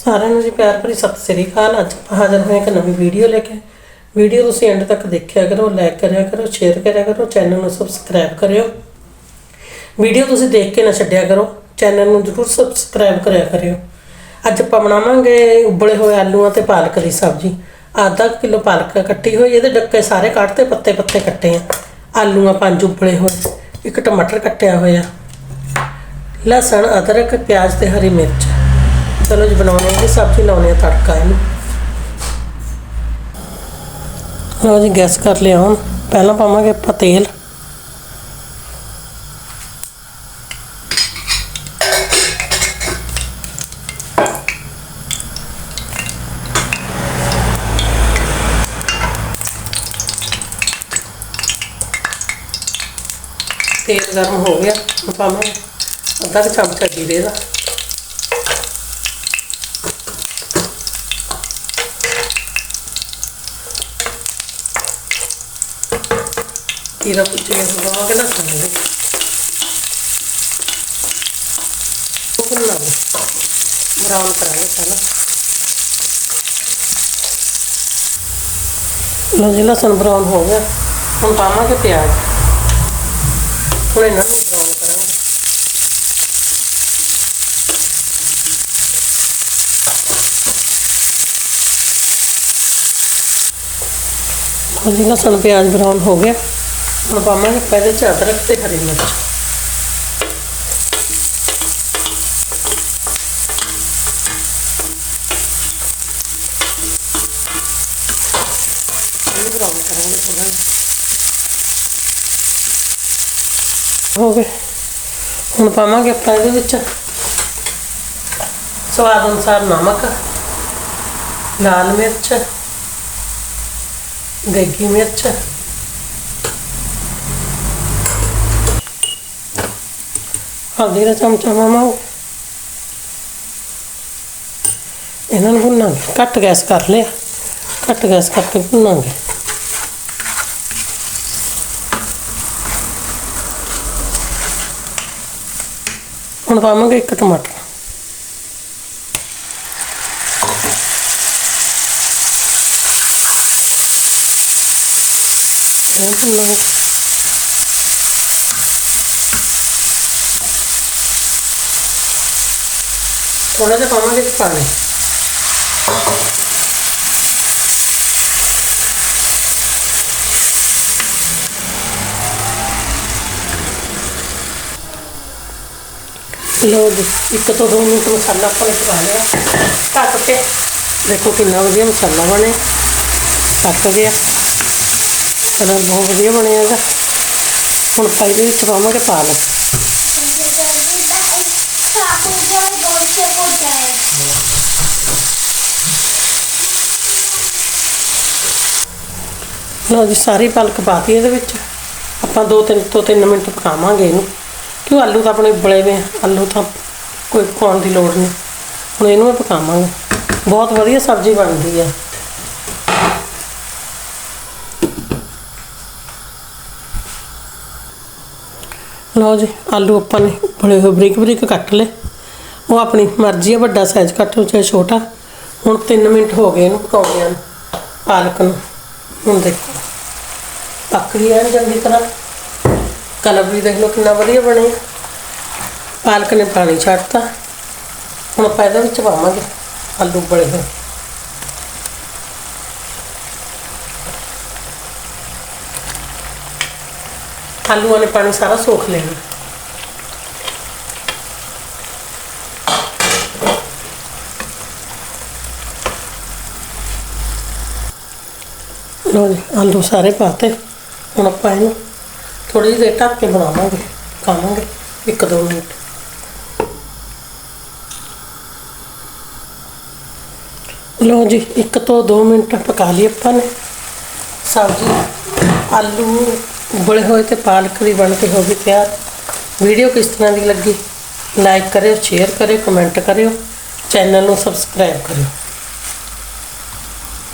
ਸਾਰਿਆਂ ਨੂੰ ਜੀ ਪਿਆਰ ਭਰੀ ਸਤਿ ਸ੍ਰੀ ਅਕਾਲ। ਅੱਜ ਆਪਾਂ ਹਾਜ਼ਰ ਹੋਏ ਇੱਕ ਨਵੀਂ ਵੀਡੀਓ ਲੈ ਕੇ। ਵੀਡੀਓ ਤੁਸੀਂ ਐਂਡ ਤੱਕ ਦੇਖਿਆ ਕਰੋ ਲਾਈਕ ਕਰਿਆ ਕਰੋ ਸ਼ੇਅਰ ਕਰਿਆ ਕਰੋ ਚੈਨਲ ਨੂੰ ਸਬਸਕ੍ਰਾਈਬ ਕਰਿਓ। ਵੀਡੀਓ ਤੁਸੀਂ ਦੇਖ ਕੇ ਨਾ ਛੱਡਿਆ ਕਰੋ ਚੈਨਲ ਨੂੰ ਜ਼ਰੂਰ ਸਬਸਕ੍ਰਾਈਬ ਕਰਿਆ ਕਰਿਓ। ਅੱਜ ਆਪਾਂ ਬਣਾਵਾਂਗੇ ਉਬਲੇ ਹੋਏ ਆਲੂਆਂ ਤੇ ਪਾਲਕ ਦੀ ਸਬਜ਼ੀ। ਆਧਾ ਕਿਲੋ ਪਾਲਕ ਕੱਟੀ ਹੋਈ, ਇਹਦੇ ਡੱਕੇ ਸਾਰੇ ਕੱਟਤੇ ਪੱਤੇ ਪੱਤੇ ਕੱਟੇ ਆ। ਆਲੂਆਂ ਪੰਜ ਉਬਲੇ ਹੋਏ, ਇੱਕ ਟਮਾਟਰ ਕੱਟਿਆ ਹੋਇਆ। ਲਸਣ, ਅਦਰਕ, ਪਿਆਜ਼ ਤੇ ਹਰੀ ਮਿਰਚ। ਚਲੋ ਜੀ ਬਣਾਉਣੇ ਦੀ ਸਬਜ਼ੀ ਲਾਉਣੇ ਆ ਤੜਕਾ ਇਹਨੂੰ ਲਓ ਜੀ ਗੈਸ ਕਰ ਲਿਆ ਹੁਣ ਪਹਿਲਾਂ ਪਾਵਾਂਗੇ ਆਪਾਂ ਤੇਲ ਤੇਲ ਗਰਮ ਹੋ ਗਿਆ ਹੁਣ ਪਾਵਾਂਗੇ ਅੱਧਾ ਕੁ ਚਮਚਾ ਜੀਰੇ ਦਾ ಇದರ ಕುಚ್ಚಿಗೆ ಸುಲಭವಾಗಲ್ಲ ತಂದೆ ಫುಲ್ಲು ಬ್ರೌನ್ ಥರ ಆಗುತ್ತಲ್ಲ मुझे लहसुन ब्राउन हो गया हम पामा के प्याज थोड़े ना ब्राउन करेंगे प्याज ब्राउन हो गया ਲਸਣ ਪਿਆਜ਼ ਬਰਾਊਨ ਹੋ ਗਿਆ ਹੁਣ ਪਾਵਾਂਗੇ ਪਹਿਲੇ ਚ ਅਦਰਕ ਤੇ ਹਰੀ ਮਿਰਚ ਇਹਨੂੰ ਬਰਾਊਨ ਕਰਾਂਗੇ ਥੋੜਾ ਜਿਹਾ ਹੋ ਗਏ ਹੁਣ ਪਾਵਾਂਗੇ ਆਪਾਂ ਇਹਦੇ ਵਿੱਚ ਸਵਾਦ ਅਨੁਸਾਰ ਨਮਕ ਲਾਲ ਮਿਰਚ ਦੇਗੀ ਮਿਰਚ ਹਲਦੀ ਦਾ ਚਮਚਾ ਮਾਮਾ ਇਹਨਾਂ ਨੂੰ ਭੁੰਨਾਂਗੇ। ਘੱਟ ਗੈਸ ਕਰ ਲਿਆ। ਘੱਟ ਗੈਸ ਕਰਕੇ ਭੁੰਨਾਂਗੇ। ਹੁਣ ਪਾਵਾਂਗੇ ਇੱਕ ਟਮਾਟਰ। ਇਹਨੂੰ ਭੁੰਨਾਂਗੇ। ਥੋੜਾ ਜਿਹਾ ਪਾਵਾਂਗੇ ਪਾਣੀ। ਲੋ ਜੀ, ਇੱਕ ਤੋਂ ਦੋ ਮਿੰਟ ਮਸਾਲਾ ਆਪਾਂ ਨੇ ਪਾ ਲਿਆ। ਢੱਕ ਕੇ। ਦੇਖੋ ਕਿੰਨਾ ਵਧੀਆ ਮਸਾਲਾ ਬਣੇ। ਪੱਕ ਗਿਆ। ਕਲਰ ਬਹੁਤ ਵਧੀਆ ਬਣਿਆ ਇਹਦਾ ਹੁਣ ਪਾਈ ਦੇ ਵਿੱਚ ਪਾਵਾਂਗੇ ਪਾਲਕ। ਲਓ ਜੀ, ਸਾਰੀ ਪਾਲਕ ਪਾਤੀ ਇਹਦੇ ਵਿੱਚ। ਆਪਾਂ ਦੋ ਤਿੰਨ ਤੋਂ ਤਿੰਨ ਮਿੰਟ ਪਕਾਵਾਂਗੇ ਇਹਨੂੰ। ਕਿਉਂ ਆਲੂ ਤਾਂ ਆਪਣੇ ਉਬਲੇ ਵੇ ਆਲੂ ਤਾਂ ਕੋਈ ਪਕਾਉਣ ਦੀ ਲੋੜ ਨਹੀਂ। ਹੁਣ ਇਹਨੂੰ ਮੈਂ ਪਕਾਵਾਂਗੇ। ਬਹੁਤ ਵਧੀਆ ਸਬਜ਼ੀ ਬਣਦੀ ਹੈ ਲਓ ਜੀ, ਆਲੂ ਆਪਾਂ ਨੇ ਬੜੇ ਹੋਏ ਬਰੀਕ ਬਰੀਕ ਕੱਟ ਲਏ। ਉਹ ਆਪਣੀ ਮਰਜ਼ੀ ਹੈ ਵੱਡਾ ਸਾਈਜ਼ ਕੱਟ ਲਓ ਚਾਹੇ ਛੋਟਾ ਹੁਣ 3 ਮਿੰਟ ਹੋ ਗਏ ਇਹਨੂੰ ਪਕਾਉਂਦਿਆਂ ਨੂੰ ਪਾਲਕ ਨੂੰ ਹੁਣ ਦੇਖੋ ਪੱਕ ਗਈ ਹੈ ਚੰਗੀ ਤਰ੍ਹਾਂ ਕਲਰ ਵੀ ਦੇਖ ਲਓ ਕਿੰਨਾ ਵਧੀਆ ਬਣਿਆ ਪਾਲਕ ਨੇ ਪਾਣੀ ਛੱਡਤਾ ਹੁਣ ਆਪਾਂ ਇਹਦੇ ਵਿੱਚ ਪਾਵਾਂਗੇ ਆਲੂ ਬੜੇ ਹੋਏ ਆਲੂਆਂ ਨੇ ਪਾਣੀ ਸਾਰਾ ਸੋਖ ਲੈਣਾ ਲੋ ਜੀ, ਆਲੂ ਸਾਰੇ ਪਾਤੇ। ਹੁਣ ਆਪਾਂ ਇਹਨੂੰ ਥੋੜੀ ਜਿਹੀ ਦੇਰ ਢੱਕ ਕੇ ਬਣਾਵਾਂਗੇ, ਖਾਵਾਂਗੇ, ਇੱਕ ਦੋ ਮਿੰਟ। ਲੋ ਜੀ, ਇੱਕ ਤੋਂ 2 ਮਿੰਟ ਪਕਾ ਲਈ ਆਪਾਂ ਨੇ। ਸਬਜ਼ੀ ਆਲੂ ਉਬਲੇ ਹੋਏ ਤੇ ਪਾਲਕ ਦੀ ਬਣ ਕੇ ਹੋ ਗਈ ਤਿਆਰ। ਵੀਡੀਓ ਕਿਸ ਤਰ੍ਹਾਂ ਦੀ ਲੱਗੀ? ਲਾਈਕ ਕਰਿਓ, ਸ਼ੇਅਰ ਕਰਿਓ, ਕਮੈਂਟ ਕਰਿਓ। ਚੈਨਲ ਨੂੰ ਸਬਸਕ੍ਰਾਈਬ ਕਰਿਓ।